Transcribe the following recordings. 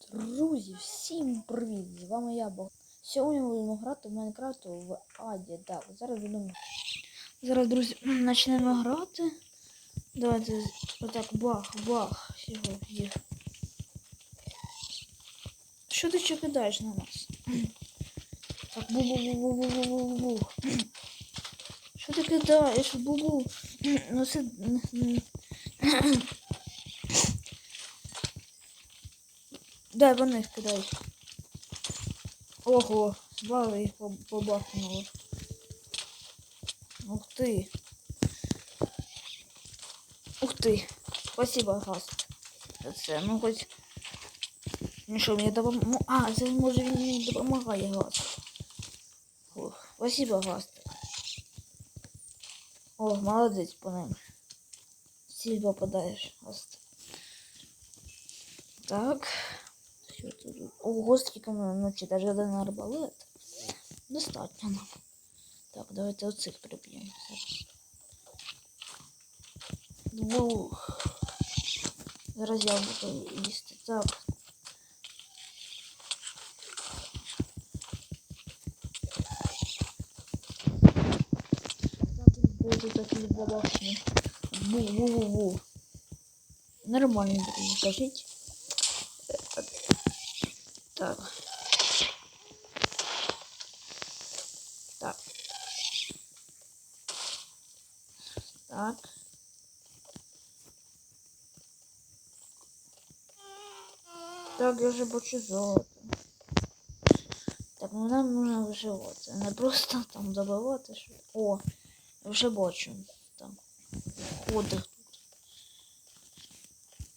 Друзі, всім привіт! З вами я Бог. Сьогодні будемо грати в Майнкрафт в Аді. Так, зараз будемо. Зараз, друзі, почнемо грати. Давайте отак бах, бах. Всього є. Що ти ще кидаєш на нас? Так, бу-бу-бу-бу-бу-бу-бу. Що ти кидаєш? Бу-бу. Ну це. Дай вони кидай. Ого, звали їх по- побахнуло. Ух ти. Ух ти. Спасибо, Гаст. За це. Ну хоч. Ну що, мені допомог. А, це може він мені допомагає Гаст. Ох, спасибо, Гаст. О, молодець по ним. Всі попадаєш, Гаст. Так. что тут. Ого, сколько мы ночи дожили на арбалет. Достаточно нам. Так, давайте вот цих прибьем. Двух. Зараз я буду їсти. Так. Буду такие бабашки. Ву-ву-ву. Нормально будет. Так. Так. Так. Так, я вже бачу золото. Так, ну нам нужно виживати. Не просто там добивати. О, я вже бачу. Там. Ходих тут.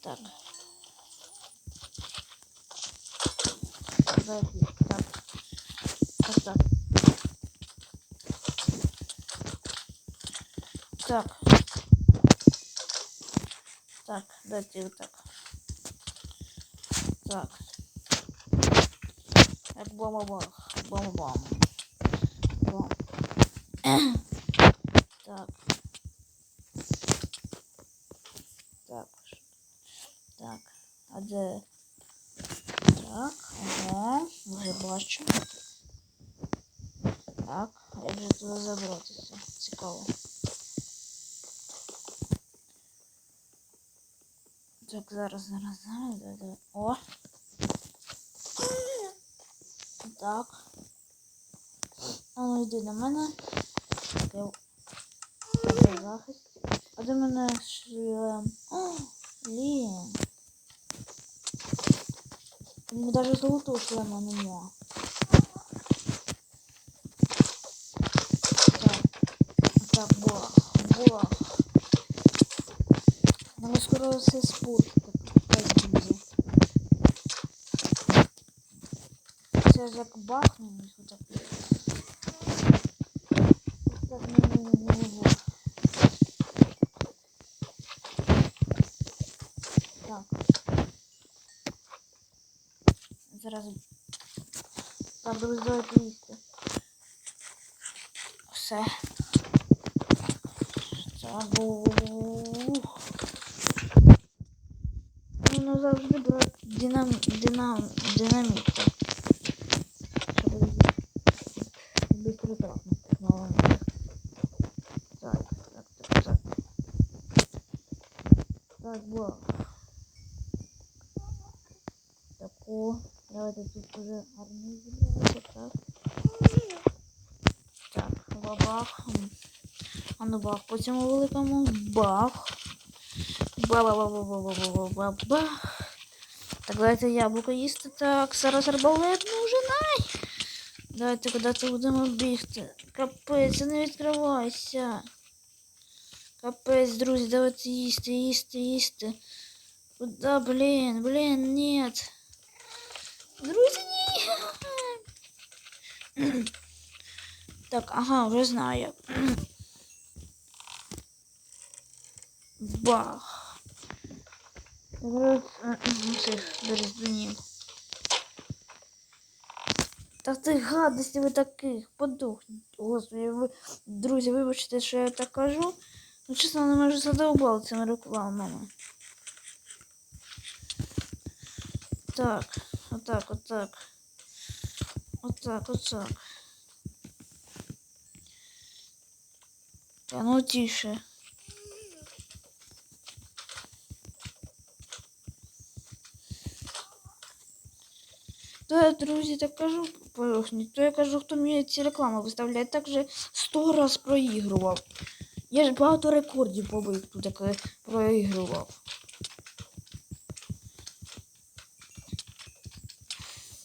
Так. Дайте, так. Так, так. Так. Так, дайте вот так. Так. Так, бам-бам. Бам-бам. Бам. Так. Так. Так. А де? Так, вже бачу. Так, як же туди забратися? Цікаво. Так, зараз, зараз, зараз, да. О! Так. А ну йди до мене. Я... Захист? А до мене шлем. О, блін. Мені навіть золотого шлема нема. Так. Так, бах, бах. Ну, скоро все спорт. Так. Це ж як бахнемо їх. Так, не, не, не, Зараз приблизно дивіться. Все. Це. Воно завжди було динам... динам... динаміт. Безпритратна технологія. Так, так, так, було. Таку. Давайте тут уже гарно зібрати, так. Так, бабах. А ну бах, по цьому великому бах. Ба-ба-ба-ба-ба-ба-ба-ба-бах. Так, давайте яблуко їсти. Так, зараз арбалет нужен. Ай! Давайте куди-то будемо бігти. Капець, не відкривайся. Капець, друзі, давайте їсти, їсти, їсти. Куда, блін, блін, нет. Друзі, ні. Так, ага, вже знаю. Бах. Е, е, цих березнів. Та ти гадості ви таких, подохніть. Господи, ви, друзі, вибачте, що я так кажу. Ну, чесно, вони може задовбали цими рекламами. Так. Отак, отак. Отак, отак. Та ну тише. Да, друзі, так кажу, поясніть, то я кажу, хто мені ці реклами виставляє, так же сто раз проігрував. Я ж багато рекордів побив тут, як е, проігрував.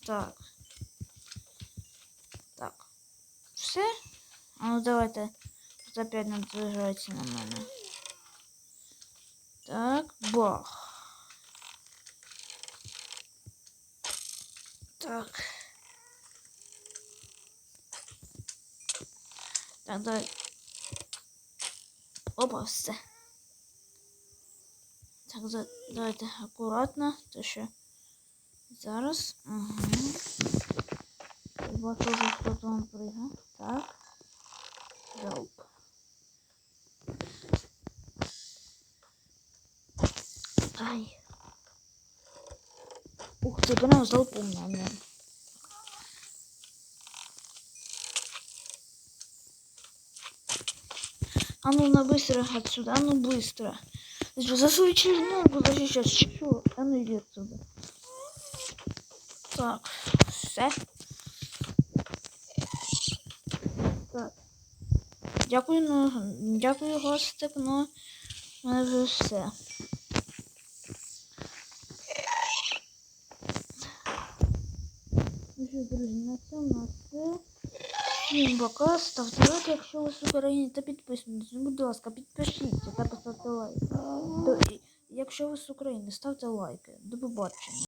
Так. Так. Все? А ну давайте. Тут опять наближається на мене. Так, бах. Так. Так, давай. Опа, все. Так, давайте акуратно. То що. Зараз. Угу. Вже хто там пригав. Так. Залп. Ай. Ух ты, прям залпом на мне. А ну на быстро отсюда, а ну быстро. Ты что, за свою черногу защищаешь? Чё? А ну иди отсюда. Так, все. Так. Дякую, ну, дякую, гостик, ну, в мене вже все. Ну друзі, на цьому на все. Всім пока, ставте лайк, якщо ви з України, та підписуйтесь. Будь ласка, підпишіться та поставте лайк. Якщо ви з України, ставте лайки. До побачення.